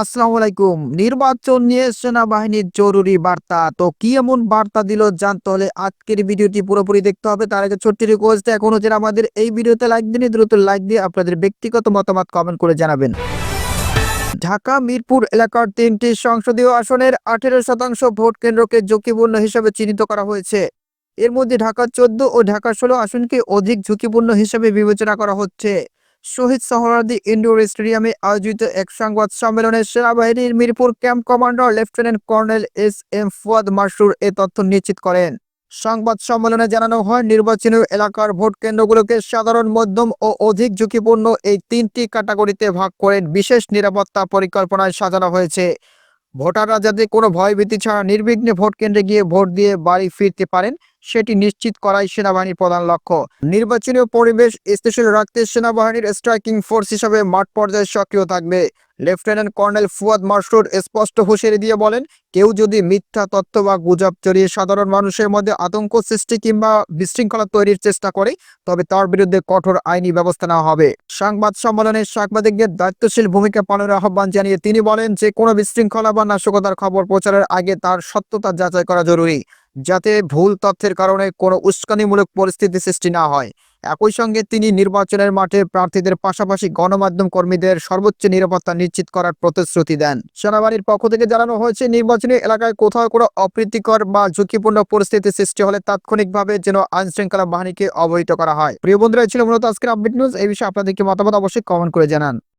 আসসালামু আলাইকুম নির্বাচন নিয়ে সেনাবাহিনীর জরুরি বার্তা। তো কি এমন বার্তা দিল জানতে হলে আজকের ভিডিওটি পুরোপুরি দেখতে হবে। তার আগে ছোট্ট রিকোয়েস্ট এখনও যারা আমাদের এই ভিডিওতে লাইক দিন দ্রুত লাইক দিয়ে আপনাদের ব্যক্তিগত মতামত কমেন্ট করে জানাবেন। ঢাকা মিরপুর এলাকার তিনটি সংসদীয় আসনের আঠেরো শতাংশ ভোট কেন্দ্রকে ঝুঁকিপূর্ণ হিসেবে চিহ্নিত করা হয়েছে। এর মধ্যে ঢাকা চোদ্দ ও ঢাকা ষোলো আসনকে অধিক ঝুঁকিপূর্ণ হিসেবে বিবেচনা করা হচ্ছে। শহীদ সহরাদি ইন্ডোর স্টেডিয়ামে আয়োজিত এক সংবাদ সম্মেলনে সেনাবাহিনীর Mirpur camp commander lieutenant colonel S M Fuad Masur এ তথ্য নিশ্চিত করেন। সংবাদ সম্মেলনে জানানো হয়, নির্বাচনী এলাকার ভোট কেন্দ্রগুলোকে সাধারণ, মধ্যম ও অধিক ঝুঁকিপূর্ণ এই তিনটি ক্যাটাগরিতে ভাগ করে বিশেষ নিরাপত্তা পরিকল্পনায় সাজানো হয়েছে। ভোটাররা যাতে কোনো ভয়ভীতি ছাড়া নির্বিঘ্নে ভোট কেন্দ্রে গিয়ে ভোট দিয়ে বাড়ি ফিরতে পারেন, সেটি নিশ্চিত করাই সেনাবাহিনীর প্রধান লক্ষ্য। নির্বাচনী পরিবেশ স্থিতিশীল রাখতে সেনাবাহিনীর স্ট্রাইকিং ফোর্স হিসাবে মাঠ পর্যায়ে সক্রিয় থাকবে। লেফটেন্যান্ট কর্নেল ফুয়াদ মাসরুর স্পষ্ট হুঁশিয়ারি দিয়ে বলেন, কেউ যদি মিথ্যা তথ্য বা গুজব চড়িয়ে সাধারণ মানুষের মধ্যে আতঙ্ক সৃষ্টি কিংবা বিশৃঙ্খলা তৈরির চেষ্টা করে, তবে তার বিরুদ্ধে কঠোর আইনি ব্যবস্থা নেওয়া হবে। সংবাদ সম্মেলনে সাংবাদিকদের দায়িত্বশীল ভূমিকা পালনের আহ্বান জানিয়ে তিনি বলেন, যে কোনো বিশৃঙ্খলা বা নাশকতার খবর প্রচারের আগে তার সত্যতা যাচাই করা জরুরি, যাতে ভুল তথ্যের কারণে কোনো উস্কানিমূলক পরিস্থিতি সৃষ্টি না হয়। একই সঙ্গে তিনি নির্বাচনের মাঠে প্রার্থীদের পাশাপাশি গণমাধ্যম কর্মীদের সর্বোচ্চ নিরাপত্তা নিশ্চিত করার প্রতিশ্রুতি দেন। সেনাবাহিনীর পক্ষ থেকে জানানো হয়েছে, নির্বাচনী এলাকায় কোথাও কোনো অপ্রীতিকর বা ঝুঁকিপূর্ণ পরিস্থিতি সৃষ্টি হলে তাৎক্ষণিকভাবে যেন আইন শৃঙ্খলা বাহিনীকে অবহিত করা হয়। প্রিয় বন্ধুরা ছিল মূলত আজকের আপডেট নিউজ এই বিষয়ে আপনাদেরকে মতামত অবশ্যই কমেন্ট করে জানান।